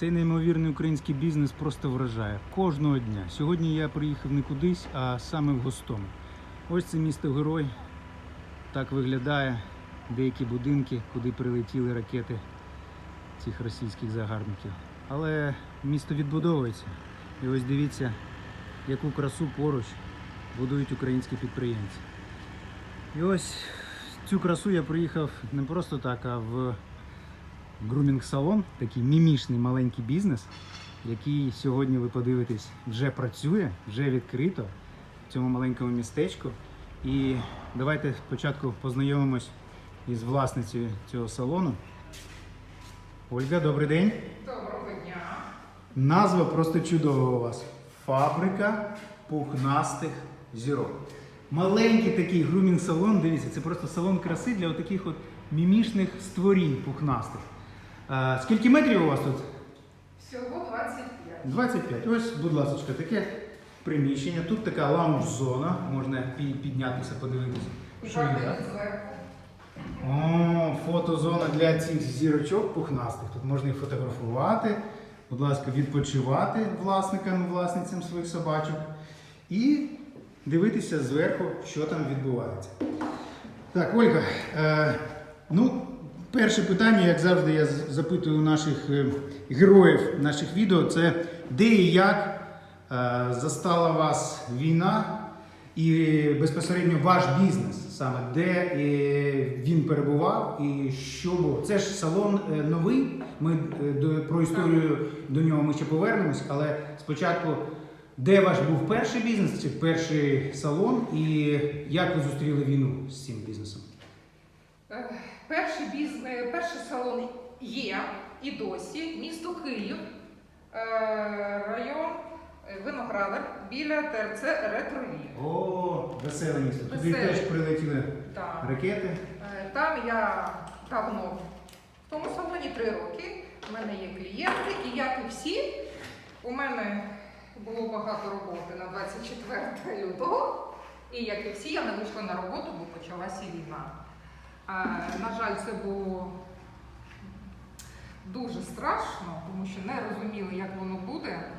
Цей неймовірний український бізнес просто вражає кожного дня. Сьогодні я приїхав не кудись, а саме в Гостомель. Ось це місто герой. Так виглядає деякі будинки, куди прилетіли ракети цих російських загарбників. Але місто відбудовується. І ось дивіться, яку красу поруч будують українські підприємці. І ось цю красу я приїхав не просто так, а в грумінг-салон, такий мімішний маленький бізнес, який сьогодні ви подивитесь вже працює, вже відкрито в цьому маленькому містечку. І давайте спочатку познайомимось із власницею цього салону. Ольга, добрий день. Доброго дня. Назва просто чудова у вас. Фабрика пухнастих зірок. Маленький такий грумінг-салон, дивіться, це просто салон краси для таких от мімішних створінь пухнастих. А, скільки метрів у вас тут? Всього 25. 25. Ось, будь ласка, таке приміщення. Тут така лаунж-зона, можна піднятися, подивитися. Що є? О, фотозона для цих зірочок пухнастих. Тут можна їх фотографувати, будь ласка, відпочивати власникам і власницям своїх собачок і дивитися зверху, що там відбувається. Так, Ольга, е, ну, перше питання, як завжди, я запитую наших е, героїв наших відео, це де і як е, застала вас війна і безпосередньо ваш бізнес, саме де е, він перебував і що було. Це ж салон новий. Ми про історію до нього ми ще повернемось, але спочатку. Де ваш був перший бізнес чи перший салон, і як ви зустріли війну з цим бізнесом? Перший, біз... е, перший салон є і досі. Місто Київ, е, район е, Виноградар біля ТРЦ Ретрові. О, веселе місто. Туди Веселе. теж прилетіли Так. ракети. Е, Там я давно в тому салоні три роки. У мене є клієнти, і як і всі, у мене було багато роботи на 24 лютого. І як і всі, я не вийшла на роботу, бо почалася війна. На жаль, це було дуже страшно, тому що не розуміли, як воно буде.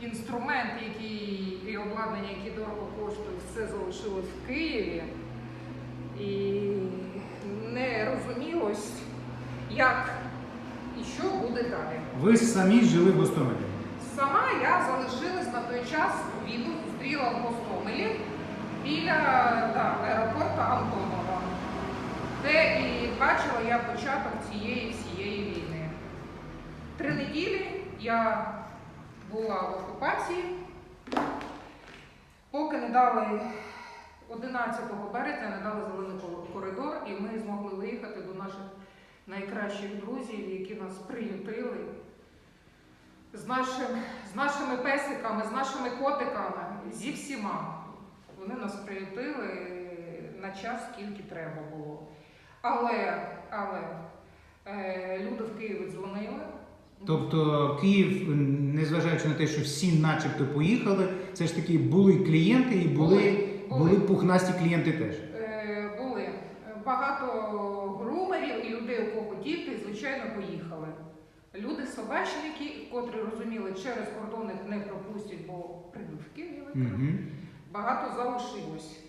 Інструмент, який і обладнання, які дорого коштують, все залишилось в Києві. І не розумілось, як і що буде далі. Ви самі жили в Гостомелі. Сама я залишилась на той час, війну зустріла в Гостомелі біля да, аеропорту Антонова, де і бачила я початок цієї всієї війни. Три неділі я була в окупації, поки не дали 11 березня, не дали зелений коридор, і ми змогли виїхати до наших найкращих друзів, які нас приютили з, нашим, з нашими песиками, з нашими котиками, зі всіма. Вони нас приютили на час, скільки треба було. Але, але е, люди в Києві дзвонили. Тобто Київ, незважаючи на те, що всі начебто поїхали, це ж таки були клієнти і були, Були, були. були пухнасті клієнти теж. Е, були багато грумерів і людей, у кого діти, звичайно, поїхали. Люди собачники, котрі розуміли, через кордон їх не пропустять, бо прийдуть в Київ. Угу. Багато залишилось.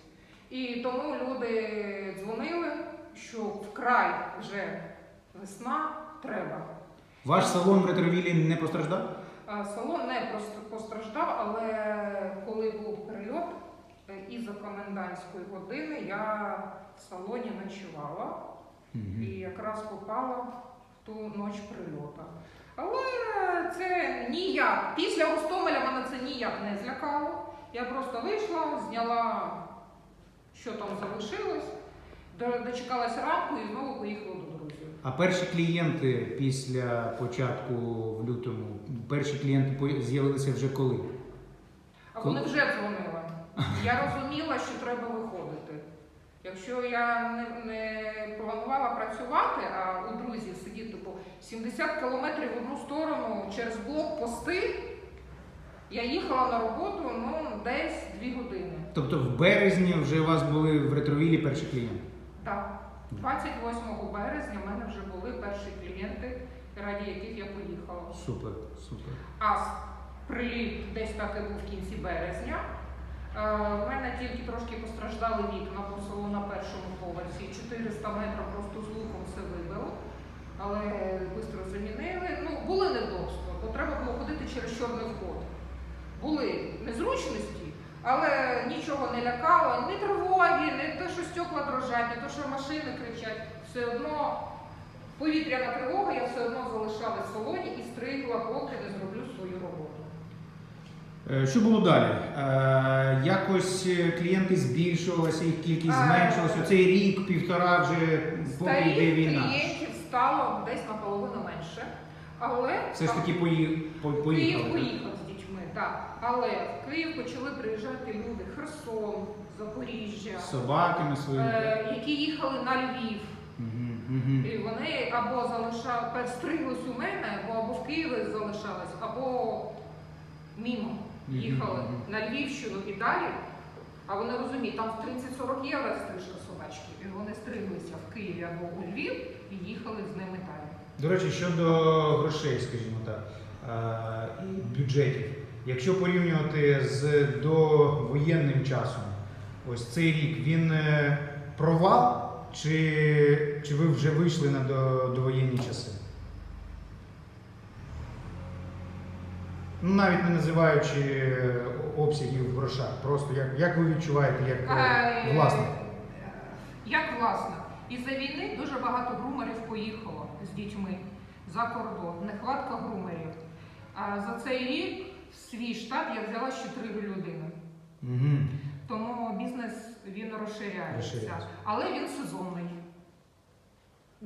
І тому люди що вкрай вже весна треба. Ваш салон в ретровілі не постраждав? Салон не постраждав, але коли був прильот е, із-за комендантської години я в салоні ночувала і якраз попала в ту ніч прильота. Але це ніяк. Після Гостомеля мене це ніяк не злякало. Я просто вийшла, зняла, що там залишилось, до- дочекалась ранку і знову поїхала до друзів. А перші клієнти після початку в лютому, перші клієнти з'явилися вже коли? А вони вже дзвонили. Я розуміла, що треба виходити. Якщо я не, не планувала працювати, а у друзів сидіти по 70 кілометрів в одну сторону через блокпости, я їхала на роботу ну, десь 2 години. Тобто в березні вже у вас були в ретровілі перші клієнти? Так, 28 березня в мене вже були перші клієнти раді яких я поїхала. Супер, супер. А приліт десь так і був в кінці березня. Е, В мене тільки трошки постраждали вікна, бо село на першому поверсі. 400 метрів просто звуком все вибило. Але швидко замінили. Ну, були недобства, бо треба було ходити через чорний вход. Були незручності, але нічого не лякало, ні тривоги, не те, що стекла дрожать, не те, що машини кричать. Все одно повітряна тривога, я все одно залишалась в салоні і стригла, поки не зроблю свою роботу. Е, Що було далі? Е, якось е, клієнти збільшувалися, їх кількість зменшилася. Оцей рік, півтора вже поки йде війна. клієнтів стало десь наполовину менше. Але Все ж таки пої... по- поїхали. поїхав так. Але в Київ почали приїжджати люди Херсон, Запоріжжя, З собаками своїми. е, які їхали на Львів. Мгм, мгм. І вони або залишали стриглись у мене, або, або в Києві залишались, або мімо Мгм, їхали мгм. на Львівщину і далі. А вони розуміють, там в 30-40 євро стрижка собачки. І вони стриглися в Києві або у Львів і їхали з ними далі. До речі, щодо грошей, скажімо так, е, і бюджетів. Якщо порівнювати з довоєнним часом, ось цей рік він е, провал, чи, чи ви вже вийшли на довоєнні часи? Ну, навіть не називаючи е, обсягів в грошах. Просто як, як ви відчуваєте як е, Е, власник? Як власник? Із-за війни дуже багато грумерів поїхало з дітьми за кордон. Нехватка грумерів. А за цей рік в свій штат я взяла ще три людини. Угу. Тому бізнес він розширяється. Розширяється. Але він сезонний.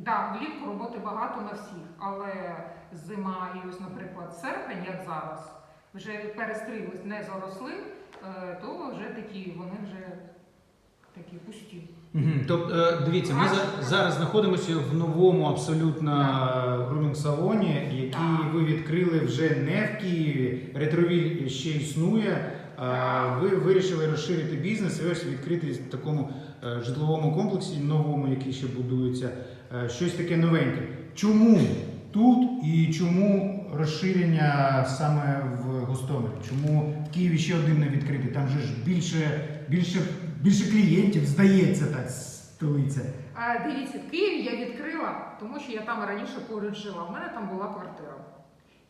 Так, влітку роботи багато на всіх, але зима і ось, наприклад, серпень, як зараз, вже перестриглись, не заросли, е, то вже такі, вони вже такі пусті. Тобто, е, дивіться, ми за- зараз знаходимося в новому абсолютно грумінг-салоні, який ви відкрили вже не в Києві. Ретровіль ще існує. А Ви вирішили розширити бізнес і ось відкрити в такому е, житловому комплексі, новому, який ще будується, е, щось таке новеньке. Чому тут і чому розширення саме в Гостомелі? Чому в Києві ще один не відкритий? Там же ж більше, більше, більше клієнтів, здається, так, столиця. А дивіться, в Києві я відкрила, тому що я там раніше поруч жила. У мене там була квартира.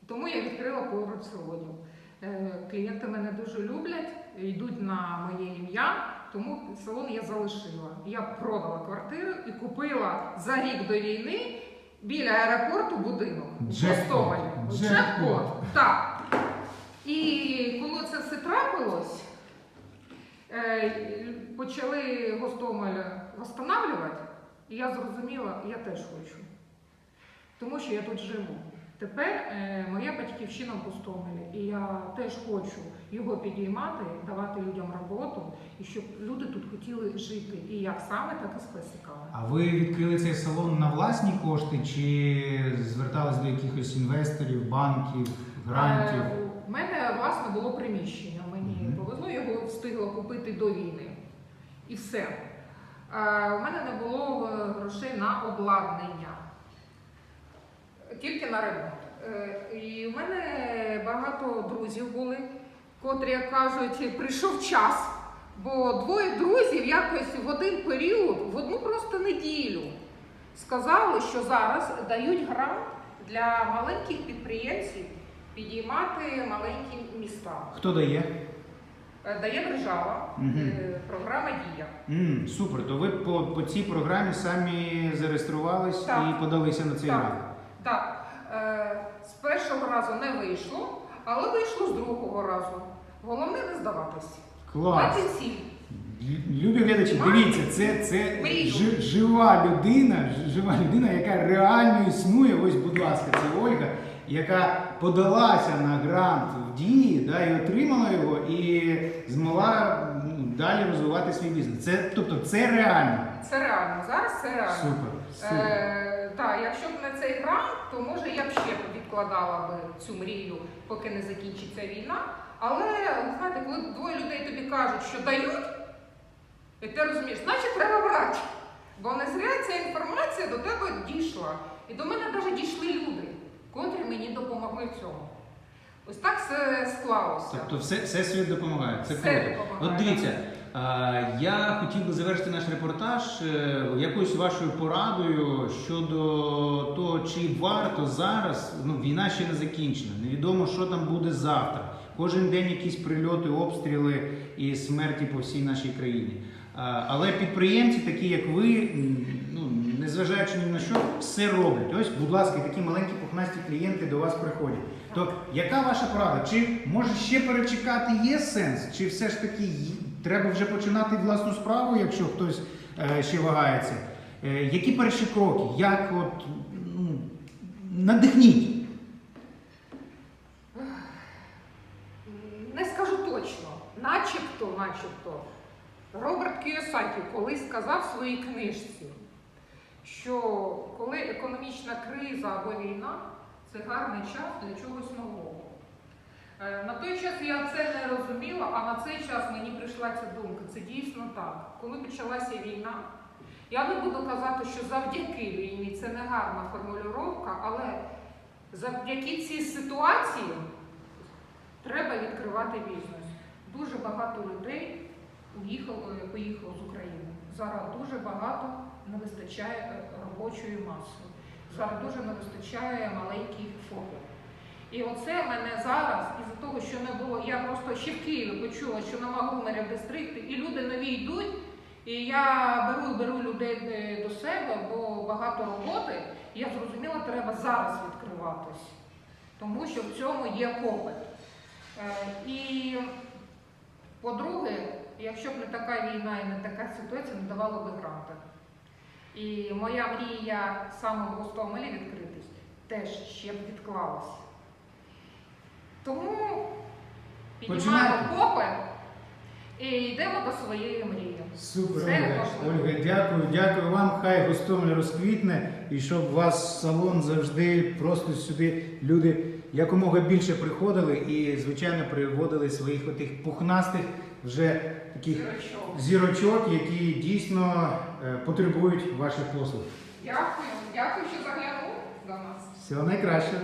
Тому я відкрила поруч салонів. Е, Клієнти мене дуже люблять, йдуть на моє ім'я, тому салон я залишила. Я продала квартиру і купила за рік до війни біля аеропорту будинок. Джекпот. Джекпот. Так. І коли це все трапилось, почали Гостомель восстанавливати, і я зрозуміла, я теж хочу. Тому що я тут живу. Тепер е, моя батьківщина в Гостомелі, і я теж хочу його підіймати, давати людям роботу, і щоб люди тут хотіли жити. І як саме, так і з класиками. А ви відкрили цей салон на власні кошти чи звертались до якихось інвесторів, банків, грантів? Е, У мене власне було приміщення. Мені Мгм. повезло, його встигла купити до війни. І все. У мене не було е, грошей на обладнання, тільки на ремонт. Е, І в мене багато друзів були, котрі кажуть, прийшов час. Бо двоє друзів якось в один період, в одну просто неділю, сказали, що зараз дають грант для маленьких підприємців підіймати маленькі міста. Хто дає? Е, Дає держава, Мгм. е, програма Дія. м супер. То ви по, по цій програмі самі зареєструвались Так. і подалися на цей Так. Так, е, з першого разу не вийшло, але вийшло з другого разу. Головне не здаватись. Клас! Мати ціль. Лю- Любі глядачі, дивіться, це, це Мрію. жи- жива людина, ж- жива людина, яка реально існує. Ось, будь ласка, це Ольга, яка подалася на грант в дії, да, і отримала його, і змогла ну, далі розвивати свій бізнес. Це, тобто, це реально. Це реально. Зараз це реально. Супер. супер. Е, так, якщо б не цей грант, то може я б ще відкладала б цю мрію, поки не закінчиться війна. Але знаєте, коли двоє людей тобі кажуть, що дають, і ти розумієш, значить треба брати. Бо не зря ця інформація до тебе дійшла. І до мене навіть дійшли люди. Котрі мені допомогли в цьому. Ось так все склалося. Тобто все, все світ допомагає. Це Все круто. допомагає, От дивіться, я хотів би завершити наш репортаж е, якоюсь вашою порадою щодо того, чи варто зараз, ну війна ще не закінчена, невідомо, що там буде завтра. Кожен день якісь прильоти, обстріли і смерті по всій нашій країні. Але підприємці, такі як ви, ну незважаючи ні на що, все роблять. Ось, будь ласка, такі маленькі пухнасті клієнти до вас приходять. То яка ваша порада? Чи може ще перечекати є сенс? Чи все ж таки треба вже починати власну справу, якщо хтось е, ще вагається? Е, які перші кроки? Як от ну, надихніть? Не скажу точно, начебто, начебто. Роберт Кіосакі колись сказав в своїй книжці, що коли економічна криза або війна, це гарний час для чогось нового. Е, На той час я це не розуміла, а на цей час мені прийшла ця думка. Це дійсно так. Коли почалася війна, я не буду казати, що завдяки війні це не гарна формулювання, але завдяки цій ситуації треба відкривати бізнес. Дуже багато людей уїхало, поїхало з України. Зараз дуже багато не вистачає робочої маси. Зараз дуже не вистачає маленьких ФОПів. І оце мене зараз, із-за того, що не було, я просто ще в Києві почула, що нема грумерів дистрикти, і люди нові йдуть. І я беру беру людей е, до себе, бо багато роботи. І я зрозуміла, треба зараз відкриватись, тому що в цьому є попит. Е, І по-друге, якщо б не така війна і не така ситуація, не давало би гранти. І моя мрія саме в Гостомелі відкритись теж ще б відклалась. Тому піднімаємо Починайте. попит і йдемо до своєї мрії. Супер, Все Ольга. можливо. Ольга, дякую, дякую вам. Хай Гостомель розквітне і щоб у вас салон завжди просто сюди люди якомога більше приходили і, звичайно, приводили своїх отих пухнастих вже таких Зірочок. зірочок, які дійсно е, потребують ваших послуг. Дякую, дякую, що заглянув до нас. Всього найкращого.